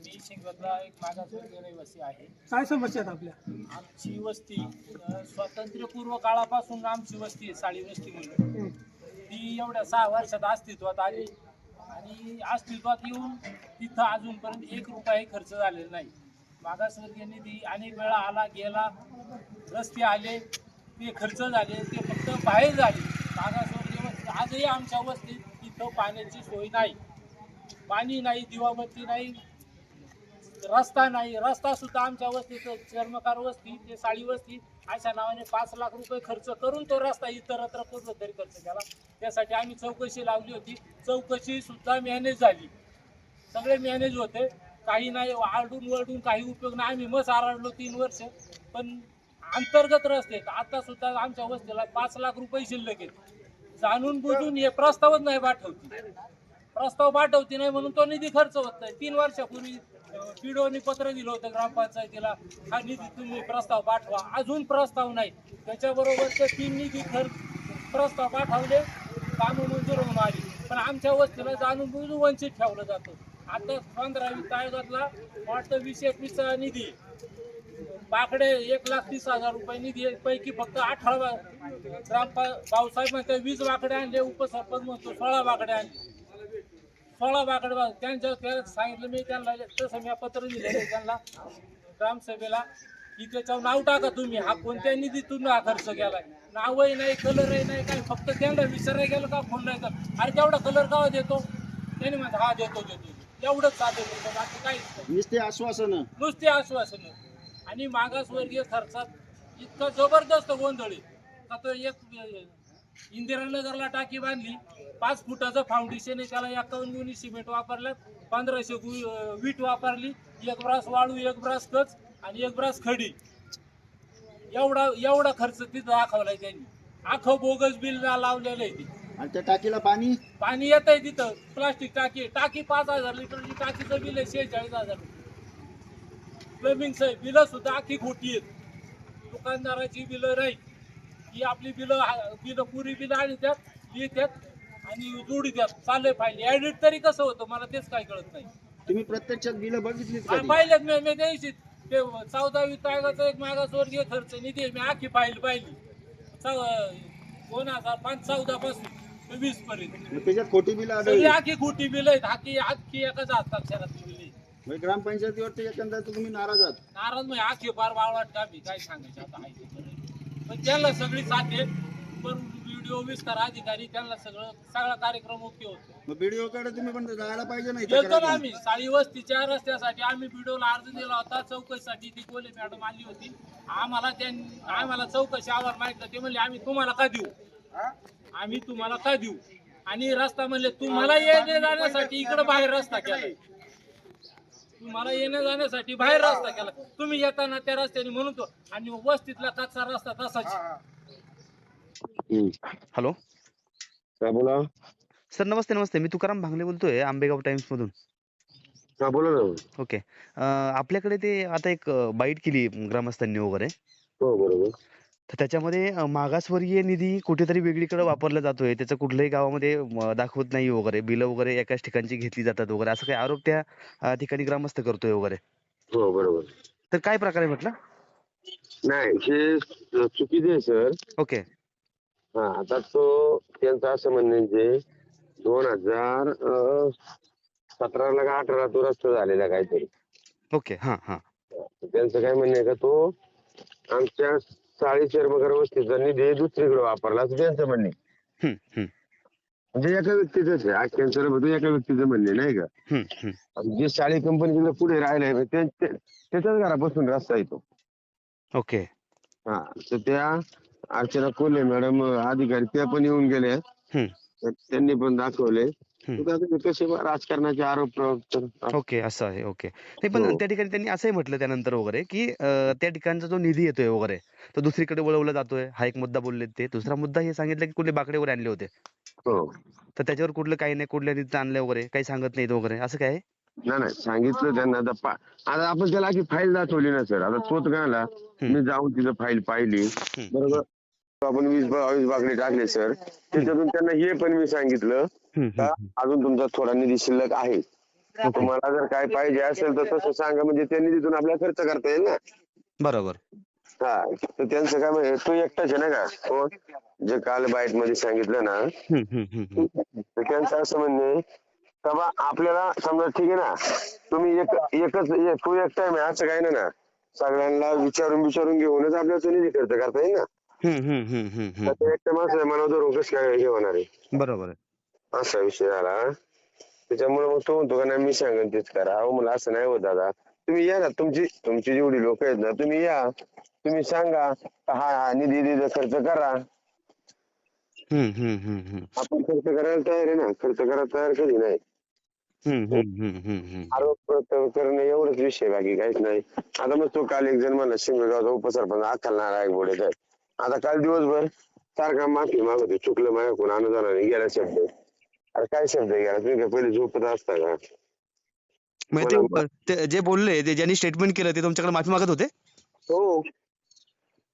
मी एक मागासवर्गीय रहिवासी आहे. काय समस्या आहेत आपल्या? आमची वस्ती अ, स्वातंत्र्यपूर्व काळापासून आमची वस्ती आहे साळी वस्ती म्हणून. ती एवढ्या सहा वर्षात अस्तित्वात आली आणि अस्तित्वात येऊन तिथं अजूनपर्यंत एक रुपयाही खर्च झालेला नाही. मागासवर्गीय निधी अनेक वेळा आला गेला रस्ते आले ते खर्च झाले ते फक्त बाहेर झाले. मागासवर्गीय वस्ती आजही आमच्या वस्तीत इथं पाण्याची सोय नाही. पाणी नाही दिवाबत्ती नाही रस्ता नाही रस्ता सुद्धा आमच्या वस्तीत चर्मकार वस्ती ते साळी वस्ती अशा नावाने पाच लाख रुपये खर्च करून तो रस्ता इतरत्र कुठं तरी खर्च केला. त्यासाठी आम्ही चौकशी लावली होती. चौकशी सुद्धा मॅनेज झाली. सगळे मॅनेज होते. काही नाही आरडून वरडून काही उपयोग नाही. आम्ही मस आरडलो तीन वर्ष. पण अंतर्गत रस्ते आता सुद्धा आमच्या वस्तीला पाच लाख रुपये शिल्लक आहेत. जाणून बुजून हे प्रस्तावच नाही पाठवते. प्रस्ताव पाठवते नाही म्हणून तो निधी खर्च होत नाही. तीन वर्षापूर्वी पिडोनी पत्र दिलं होतं ग्रामपंचायतीला. हा निधी तुम्ही प्रस्ताव पाठवा. अजून प्रस्ताव नाही. त्याच्याबरोबर ते तीन निधी खर प्रस्ताव पाठवले. कामं मंजूर होऊन आली. पण आमच्या वस्तीला जाणून बुजून वंचित ठेवलं जातं. आता पंधरावी आयोगातला वाटतं वीस एकवीसचा निधी. बाकडे एक लाख तीस हजार रुपये निधी पैकी फक्त अठरा ग्राम भाऊसाहेब म्हणते वीस बाकडे आणले उपसरपंच म्हणतो सोळा बाकडे आणले. सोळा बाकडे बा- त्यांच्या त्याला सांगितलं मी त्यांना तसं मी पत्र दिलेलं त्यांना. ग्रामसभेला की त्याच्यावर नाव टाका तुम्ही. हा कोणत्या निधीतून हा खर्च केलाय? नावही नाही कलरही नाही काय फक्त त्यांना विसरायला गेलं का फोन नाही तर अरे तेवढा कलर का देतो? त्याने म्हणतो हा देतो देतो एवढंच साधं देतो बाकी काहीच नुसते आश्वासन. नुसती आश्वासन. आणि मागासवर्गीय खर्चात इतका जबरदस्त गोंधळ आहे. का तो एक इंदिरानगरला टाकी बांधली. पाच फुटाचं फाउंडेशन आहे. त्याला एकावन्न गुणी सिमेंट वापरलं पंधराशे वीट वापरली. एक ब्रास वाळू एक ब्रास कच आणि एक ब्रास खडी. एवढा एवढा खर्च तिथं दाखवलाय त्यांनी. आखं बोगस बिल लावलेलं आहे ते. आणि त्या टाकीला पाणी? पाणी येत आहे तिथं. प्लास्टिक टाकी. टाकी पाच हजार लिटरची टाकीचं बिल आहे शेहेचाळीस हजार प्लंबिंगचं बिलं सुद्धा आखी खोटी आहेत. दुकानदाराची बिलं नाही ही आपली बिलं बिलं पुरी बिलं आणि त्यात लिहितात आणि जोडी त्यात चाललंय फायली ऍडिट तरी कसं होतं? मला तेच काय कळत नाही. तुम्ही प्रत्यक्षात बिलं कधी? पाहिलेत मी मी द्यायची. ते चौदावी तागाचा एक मागासवर्गीय खर्च निधी. मी आखी फाईल पाहिली. चौ- दोन हजार पाच चौदा पासून वीस पर्यंत. मग त्याच्यात खोटी बिलं सगळी आढळली आखी खोटी बिल आहेत. आखी आखी एकाच हस्ताक्षरात बिल आहे. म्हणजे ग्रामपंचायतीवरती एकंदर तुम्ही नाराज आहात. नाराज म्हणजे आखी फार बाळवाट का मी काय सांगायचं? आता आहे ते. पण त्यांना सगळी साथ आहे. पण व्हिडिओ विस्तार अधिकारी त्यांना सगळं सगळा कार्यक्रम ओके होतो. बीडीओ कडे तुम्ही पण जायला पाहिजे नाही गेलतो ना. आम्ही. साळी वस्तीच्या रस्त्यासाठी आम्ही व्हिडिओला अर्ज दिला होता. चौकशीसाठी ती कोले मॅडम आली होती. आम्हाला त्यां आम्हाला चौकशी आवार माहितलं ते म्हणले आम्ही तुम्हाला का देऊ? आम्ही तुम्हाला का देऊ? आणि रस्ता म्हणले तुम्हाला येण्या जाण्यासाठी इकडे बाहेर रस्ता केलाय तुम्हाला येण्या जाण्यासाठी बाहेर रस्ता केला. तुम्ही येताना त्या रस्त्याने म्हणून तो आणि वस्तीतला कच्चा रस्ता तसाच. हॅलो? हा बोला? सर नमस्ते नमस्ते. मी तुकाराम भांगले बोलतोय आंबेगाव टाइम्स मधून. हा बोला ना. ओके. अं, आपल्याकडे ते आता एक बाईट केली ग्रामस्थांनी वगैरे. हो बरोबर. तर त्याच्यामध्ये मागासवर्गीय निधी कुठेतरी वेगळीकडे वापरला जातोय. त्याचं कुठल्याही गावामध्ये दाखवत नाही वगैरे. बिलं वगैरे एकाच ठिकाणची घेतली जातात वगैरे. असं काही आरोप त्या ठिकाणी ग्रामस्थ करतोय वगैरे? हो बरोबर. तर काय प्रकार आहे म्हटलं? नाही हे चुकीचे आहे सर. ओके. हा आता तो त्यांचं असं म्हणणं आहे जे दोन हजार सतराला का अठरा तो रस्ता झालेला काहीतरी. ओके हां हां. त्यांचं काय म्हणणं आहे का तो आमच्या साळी चर्मकार वस्तीचा निधी दुसरीकडे वापरला असं त्यांचं म्हणणे. हम्म, हम्म, म्हणजे एका व्यक्तीचंच आहे. आज त्यांचं एका व्यक्तीचं म्हणणे नाही का? हम्म, हम्म. आणि जे साळी कंपनी पुढे ते- त्याच्याच घरापासून रस्ता येतो. ओके. हा तर त्या अर्चना कोल्हे मॅडम अधिकारी त्या पण येऊन गेल्या हम्म. तर त्यांनी पण दाखवले. राजकारणाचे आरोप ओके असं आहे ओके. नाही पण हो. त्या ठिकाणी त्यांनी असंही म्हटलं त्यानंतर वगैरे की त्या ठिकाणचा जो निधी येतोय वगैरे तो दुसरीकडे वळवला जातोय. हा एक मुद्दा बोलले ते. दुसरा मुद्दा हे सांगितलं की कुठले बाकडे वगैरे आणले होते. हो. तर त्याच्यावर कुठलं काही नाही कुठल्या रीतीचं आणलं वगैरे काही सांगत नाहीत वगैरे. असं काय? नाही नाही. सांगितलं त्यांना. आता आता आपण त्याला की फाईल दाखवली ना सर. आता तोच गाला मी जाऊन तिथं फाईल पाहिली. बरोबर? आपण वीस बावीस बाकडे टाकले सर. त्याच्यातून त्यांना हे पण मी सांगितलं का अजून तुमचा थोडा निधी शिल्लक आहे. तुम्हाला जर काय पाहिजे असेल तर तसं सांगा म्हणजे त्या निधीतून आपल्याला खर्च करता येईल ना. बरोबर. हा तर त्यांचं काय म्हणजे तू एकटाच आहे ना का? कोण जे काल बाईटमध्ये सांगितलं ना. तर त्यांचं असं म्हणणं आहे का बा आपल्याला समजा ठीक आहे ना तुम्ही एक एकच एक- तू एकटा आहे असं काही नाही ना. सगळ्यांना विचारून विचारून घेऊनच आपल्याला निधी खर्च करता येईल ना. हम्म, हम्म, हम्म, हम्म, तर हम्म. ते एकट्या माणसाच्या मनावर धरून कसं काय हे होणार आहे. बरोबर आहे. असा विषय झाला त्याच्यामुळे मग तो म्हणतो का नाही मी सांगेन तेच करा. अहो मला असं नाही होत दादा. तुम्ही या ना तुमची तुमची जेवढी लोक आहेत ना तुम्ही या. तुम्ही सांगा हा हा निधी निधी खर्च करा. हम्म, हम्म, हम्म, हम्म. आपण खर्च करायला तयार आहे ना खर्च करायला तयार कधी नाही. हम्म, हम्म, हम्म, हम्म, हम्म. आरोप प्रत्यारोप करणं एवढंच विषय आहे, बाकी काहीच नाही. आता मग तो काल एक जण म्हणला शिंगगावचा उपसरपंच अक्कल नारायण बोडे आता काल दिवसभर सारखा माफी मागवतो चुकलं माझ्याकडून अनुदानाने गेला शब्द. अरे काय शब्द गेला तुम्ही काय पहिले झोपत असता का? म्हणजे ते- ते जे बोलले ते ज्यांनी स्टेटमेंट केलं ते तुमच्याकडे माफी मागत होते? हो.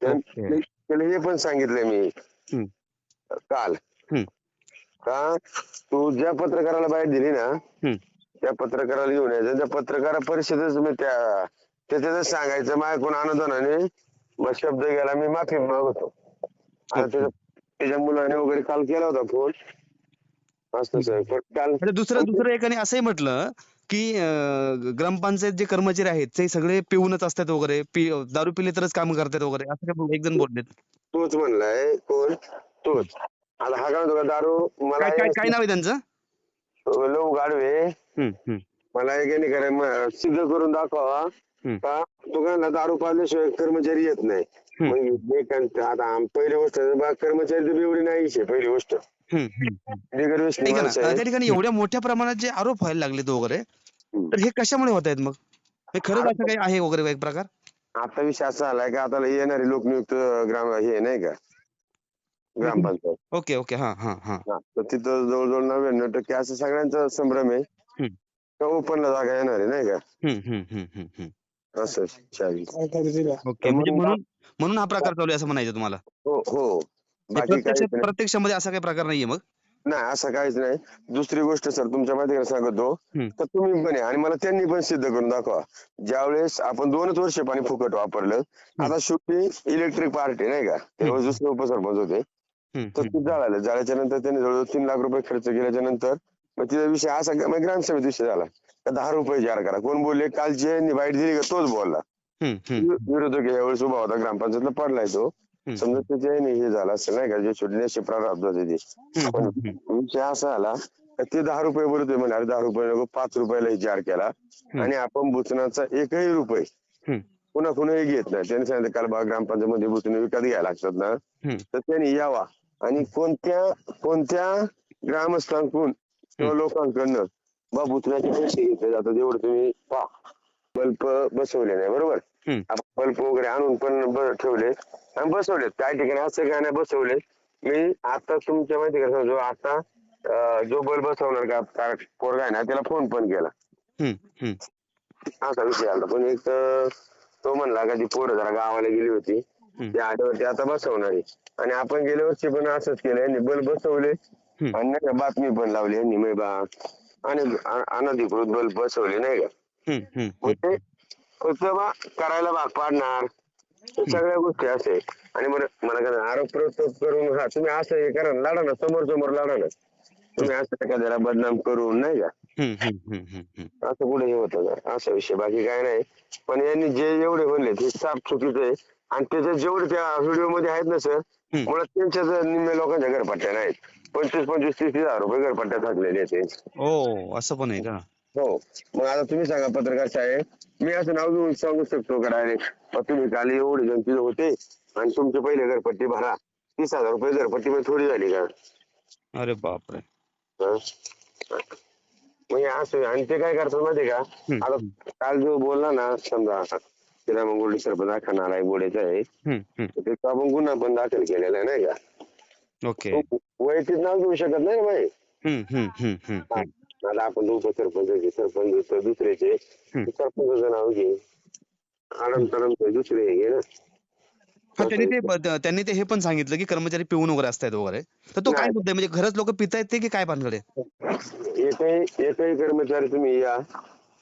त्यां-. त्याला हे पण सांगितलंय मी. हम्म. काल. हम्म. का? तू ज्या पत्रकाराला बाहेर दिली ना हम्म. त्या पत्रकाराला घेऊन यायचं. त्या पत्रकार परिषदेच मी त्या त्याच्यातच सांगायचं. माझ्याकडून अनुदानाने मग शब्द गेला मी माफी मागवतो त्याच्या त्याच्या मुलाने वगैरे काल केला होता फोन. असं सर पण काल म्हणजे दुसरं दुसरं एकाने असंही म्हटलं की अं, ग्रामपंचायत जे कर्मचारी आहेत ते सगळे पिऊनच असतात वगैरे. पि दारू पिले तरच काम करतात वगैरे. असं काय एक जण बोलले तोच म्हणलाय. कोण? तोच. आता हा काय म्हणतो का? दारू मला काय काय काय नाव आहे त्यांचं? लव गाडवे. हम्म, हम्म, मला याने काय म- सिद्ध करून दाखवा. का? तो काय म्हणला दारू पाजल्याशिवाय कर्मचारी येत नाही. मग आता आम- पहिली गोष्ट बा कर्मचारी तर एवढी नाहीच आहे पहिली गोष्ट. बिगर व्यसनी माणसं. त्या ठिकाणी एवढ्या मोठ्या प्रमाणात जे आरोप व्हायला लागलेत वगैरे. तर हे कशामुळे होत आहेत मग? हे खरंच असं काही आहे वगैरे एक प्रकार? आता विषय असा झालाय का आता येणारे लोकनियुक्त ग्राम हे नाही का? ग्रामपंचायत. Okay okay. हा हा हा. हा, तर तिथं जवळजवळ नव्याण्णव टक्के असं सगळ्यांचा संभ्रम आहे. हम्म. का ओपनला जागा येणार आहे नाही का? हम्म, हम्म, हम्म, हम्म, हम्म. असं चालेल. ओके म्हणजे म्हणून म्हणून हा प्रकार चालू आहे असं म्हणायचं तुम्हाला? हो हो. हे बाकी प्रत्यक्ष काहीच नाही. प्रत्यक्षामध्ये असा काही प्रकार नाहीये मग? नाही असं काहीच नाही. दुसरी गोष्ट सर तुमच्या माहिती सांगतो. हम्म. तर तुम्ही पण आहे आणि मला त्यांनी पण सिद्ध करून दाखवा. ज्यावेळेस आपण दोनच वर्ष पाणी फुकट वापरलं आता शेवटी इलेक्ट्रिक पार्टी नाही का? त्यावेळेस दुसरे उपसरपंच होते. हम्म, तर हम्म. ते जाळालं. जाळ्याच्या नंतर त्यांनी जवळजवळ तीन लाख रुपये खर्च केल्याच्यानंतर मग तिचा विषय असा ग्रामसभेत विषय झाला. दहा रुपये जार करा. कोण बोलले काल जे बाईट दिली का तोच बोलला. विरोधक यावेळेस उभा होता ग्रामपंचायतला पडलाय तो. समजा त्याच्या हे झालं असेल नाही का जे छोटे प्रारब्ध होते ते. पण. विषय असा आला ते दहा रुपये बोलतोय म्हणे अरे दहा रुपये नको पाच रुपयाला जार केला. आणि आपण बुचनाचा एकही रुपये. पुन्हा कुणाही घेत नाही. त्यांनी सांगितलं काल बा ग्रामपंचायत मध्ये बुचणे विकत घ्यायला लागतात ना. तर त्यांनी यावा. आणि कोणत्या कोणत्या ग्रामस्थांकडून किंवा लोकांकडनं बा बुचण्याचे पैसे घेतले जातात एवढं तुम्ही पा बल्ब बसवले नाही बरोबर? हम्म. आपण बल्ब वगैरे आणून पण ब- ठेवले आणि बसवले काही ठिकाणी असं काय नाही बसवले मी आता तुमच्या माहिती का जो आता अं, जो बल्ब बसवणार का का पोरगा आहे ना त्याला फोन पण केला. हम्म, हम्म. असा विषय आला. पण एक तर तो म्हणला का ती पोरं जरा गावाला गेली होती हम्म. त्या आठवड्यात आता बसवणार आहे. आणि आपण गेल्या वर्षी पण असंच केलं. यांनी बल्ब बसवले. आणि नाही का बातमी पण लावली. यांनी मी बा आणि अनधिकृत बल्ब बसवले नाही का? मग ते फक्त बा करायला भाग पाडणार. सगळ्या गोष्टी असे आणि मला मला काय आरोप प्रत्यारोप करून हा तुम्ही असं हे करा ना, लढा ना समोर समोर लढा ना. तुम्ही असं एखाद्याला बदनाम करून नाही का. असं कुठे हे होतं असा विषय बाकी काय नाही. पण यांनी जे एवढे म्हणले ते साफ चुकीचं आहे. आणि त्याचे जेवढे त्या व्हिडिओमध्ये आहेत ना सर हम्म. मुळात त्यांच्या जर निम्मे लोकांच्या घरपट्ट्या नाहीत. पंचवीस पंचवीस तीस तीस हजार रुपये घरपट्ट्या थकलेले आहेत ओ असं पण आहे का? हो. मग आता तुम्ही सांगा पत्रकार साहेब मी असं नाव घेऊन सांगू शकतो का डायरेक्ट तुम्ही काल एवढे जण तिथे होते आणि तुमचे पहिले घरपट्टी भरा. तीस हजार रुपये घरपट्टी मध्ये थोडी झाली का? अरे बापरे. हं? मग हे असं आणि ते काय करतात माहिती का. आता काल जो बोलला ना समजा तिला मग गोल्डी सरपंच अख्खा नाराय बोलायचा आहे. हम्म, हम्म. तर त्याचा आपण गुन्हा पण दाखल केलेला आहे नाही का? ओके. तो वैयक्तिक नाव घेऊ शकत नाही ना भाई हम्म, हम्म, हम्म, हम्म, हम्म. आता आपण उपसरपंच सरपंच दुसऱ्याचे. हम्म. सरपंचाचं नाव घे. आडम तरम दुसरे घे ना. हा त्यांनी ते ब- त्यांनी ते हे पण सांगितलं की कर्मचारी पिऊन वगैरे असतायत वगैरे. तर तो काय नाही. मुद्दा आहे? म्हणजे खरंच लोक पितायत ते की काय भानगड आहे? एकही एकही कर्मचारी तुम्ही या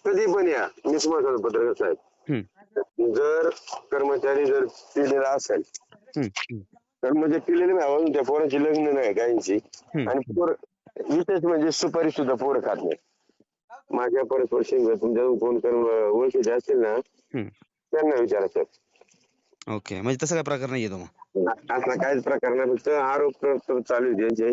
कधी पण या. मी तुम्हाला सांगतो पत्रकार साहेब. जर कर्मचारी जर पिलेला असेल तर म्हणजे पिलेले नाही अजून त्या पोराची लग्न नाही काहींची. आणि पोर विशेष म्हणजे सुपारी सुद्धा पोरं खात नाही. माझ्या परस्पर शिंग तुमच्या फोन करून ओळखीचे असतील ना. त्यांना विचारा सर. ओके म्हणजे तसं काय प्रकार नाही येतो मग? असा काहीच प्रकार नाही फक्त आरोप चालू आहे त्यांचे.